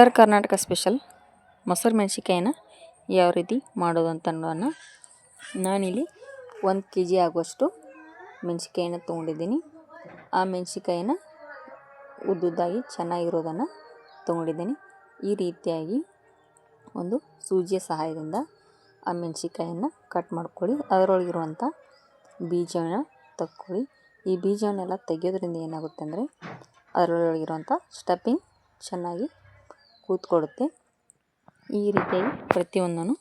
ಉತ್ತರ ಕರ್ನಾಟಕ ಸ್ಪೆಷಲ್ ಮೊಸರು ಮೆಣಸಿಕಾಯಿನ ಯಾವ ರೀತಿ ಮಾಡೋದು ಅಂತ ನಾನಿಲ್ಲಿ ಒಂದು ಕೆ ಜಿ ಆಗುವಷ್ಟು ಮೆಣಸಿಕಾಯಿನ ತೊಗೊಂಡಿದ್ದೀನಿ. ಆ ಮೆಣಸಿಕಾಯಿನ ಉದ್ದುದ್ದಾಗಿ ಚೆನ್ನಾಗಿರೋದನ್ನು ತೊಗೊಂಡಿದ್ದೀನಿ. ಈ ರೀತಿಯಾಗಿ ಒಂದು ಸೂಜಿಯ ಸಹಾಯದಿಂದ ಆ ಮೆಣಸಿಕಾಯನ್ನು ಕಟ್ ಮಾಡ್ಕೊಳ್ಳಿ. ಅದರೊಳಗಿರುವಂಥ ಬೀಜನ ತಕ್ಕೊಳ್ಳಿ. ಈ ಬೀಜವನ್ನೆಲ್ಲ ತೆಗೆಯೋದ್ರಿಂದ ಏನಾಗುತ್ತೆ ಅಂದರೆ ಅದರೊಳಗಿರುವಂಥ ಸ್ಟಫಿಂಗ್ ಚೆನ್ನಾಗಿ ಕೂತ್ಕೊಳ್ಳುತ್ತೆ ಈ ರೀತಿಯಾಗಿ ಪ್ರತಿಯೊಂದನ್ನು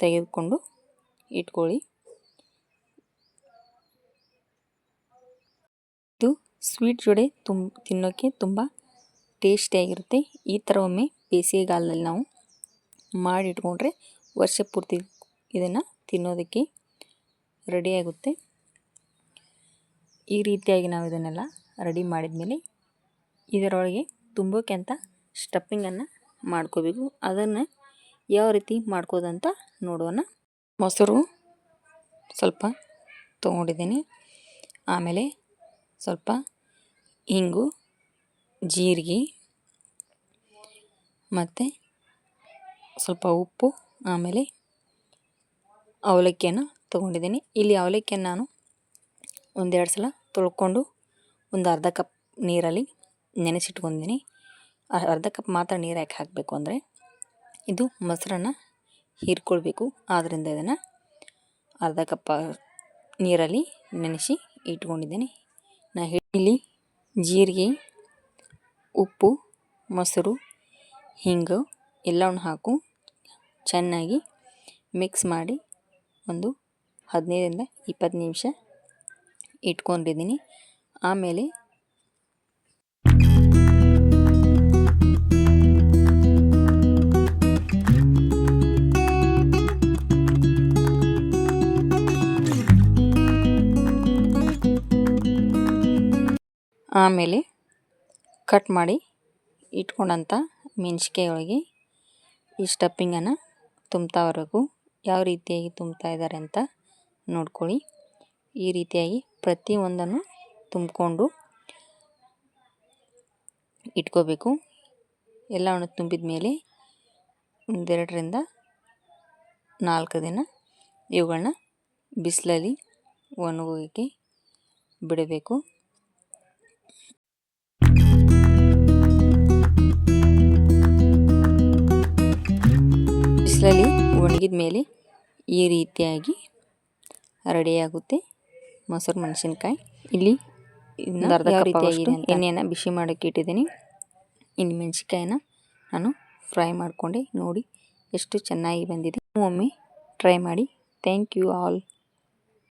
ತೆಗೆದುಕೊಂಡು ಇಟ್ಕೊಳ್ಳಿ. ಇದು ಸ್ವೀಟ್ ಜೋಡೆ ತುಂಬ ತಿನ್ನೋಕ್ಕೆ ತುಂಬ ಟೇಸ್ಟಿಯಾಗಿರುತ್ತೆ. ಈ ಥರ ಒಮ್ಮೆ ಬೇಸಿಗೆಗಾಲದಲ್ಲಿ ನಾವು ಮಾಡಿ ಇಟ್ಕೊಂಡ್ರೆ ವರ್ಷ ಪೂರ್ತಿ ಇದನ್ನು ತಿನ್ನೋದಕ್ಕೆ ರೆಡಿಯಾಗುತ್ತೆ. ಈ ರೀತಿಯಾಗಿ ನಾವು ಇದನ್ನೆಲ್ಲ ರೆಡಿ ಮಾಡಿದ ಮೇಲೆ ಇದರೊಳಗೆ ತುಂಬೋಕೆ ಅಂತ ಸ್ಟಫಿಂಗನ್ನು ಮಾಡ್ಕೋಬೇಕು. ಅದನ್ನು ಯಾವ ರೀತಿ ಮಾಡ್ಕೋದಂತ ನೋಡೋಣ. ಮೊಸರು ಸ್ವಲ್ಪ ತೊಗೊಂಡಿದ್ದೀನಿ. ಆಮೇಲೆ ಸ್ವಲ್ಪ ಹಿಂಗು ಜೀರಿಗೆ ಮತ್ತು ಸ್ವಲ್ಪ ಉಪ್ಪು, ಆಮೇಲೆ ಅವಲಕ್ಕಿಯನ್ನು ತೊಗೊಂಡಿದ್ದೀನಿ. ಇಲ್ಲಿ ಅವಲಕ್ಕಿಯನ್ನು ನಾನು ಒಂದೆರಡು ಸಲ ತೊಳ್ಕೊಂಡು ಒಂದು ಅರ್ಧ ಕಪ್ ನೀರಲ್ಲಿ ನೆನೆಸಿಟ್ಕೊಂಡಿದ್ದೀನಿ. ಅರ್ಧ ಕಪ್ ಮಾತ್ರ ನೀರು ಯಾಕೆ ಹಾಕಬೇಕು ಅಂದರೆ ಇದು ಮೊಸರನ್ನ ಹೀರ್ಕೊಳ್ಬೇಕು. ಆದ್ದರಿಂದ ಇದನ್ನು ಅರ್ಧ ಕಪ್ ನೀರಲ್ಲಿ ನೆನೆಸಿ ಇಟ್ಕೊಂಡಿದ್ದೀನಿ. ನಾ ಇಲ್ಲಿ ಜೀರಿಗೆ, ಉಪ್ಪು, ಮೊಸರು, ಹಿಂಗು ಎಲ್ಲವನ್ನು ಹಾಕು. ಚೆನ್ನಾಗಿ ಮಿಕ್ಸ್ ಮಾಡಿ ಒಂದು ಹದಿನೈದರಿಂದ ಇಪ್ಪತ್ತು ನಿಮಿಷ ಇಟ್ಕೊಂಡಿದ್ದೀನಿ. ಆಮೇಲೆ ಆಮೇಲೆ ಕಟ್ ಮಾಡಿ ಇಟ್ಕೊಂಡಂಥ ಮೆಣ್ಸಿಕಾಯಿ ಒಳಗೆ ಈ ಸ್ಟಫಿಂಗನ್ನು ತುಂಬ್ತಾವರೆಗೂ ಯಾವ ರೀತಿಯಾಗಿ ತುಂಬ್ತಾ ಇದ್ದಾರೆ ಅಂತ ನೋಡ್ಕೊಳ್ಳಿ. ಈ ರೀತಿಯಾಗಿ ಪ್ರತಿಯೊಂದನ್ನು ತುಂಬಿಕೊಂಡು ಇಟ್ಕೋಬೇಕು. ಎಲ್ಲವನ್ನು ತುಂಬಿದ ಮೇಲೆ ಒಂದೆರಡರಿಂದ ನಾಲ್ಕು ದಿನ ಇವುಗಳನ್ನ ಬಿಸಿಲಲ್ಲಿ ಒಣಗೋಗಿ ಬಿಡಬೇಕು. ಒಣಗಿದ ಮೇಲೆ ಈ ರೀತಿಯಾಗಿ ರೆಡಿಯಾಗುತ್ತೆ ಮೊಸರು ಮೆಣಸಿನ್ಕಾಯಿ. ಇಲ್ಲಿ ಅರ್ಧ ರೀತಿಯಾಗಿ ಎಣ್ಣೆಯನ್ನು ಬಿಸಿ ಮಾಡೋಕ್ಕೆ ಇಟ್ಟಿದ್ದೀನಿ. ಇನ್ನು ಮೆಣಸಿನ್ಕಾಯಿನ ನಾನು ಫ್ರೈ ಮಾಡಿಕೊಂಡೆ ನೋಡಿ ಎಷ್ಟು ಚೆನ್ನಾಗಿ ಬಂದಿದೆ. ಒಮ್ಮೆ ಟ್ರೈ ಮಾಡಿ. Thank you all.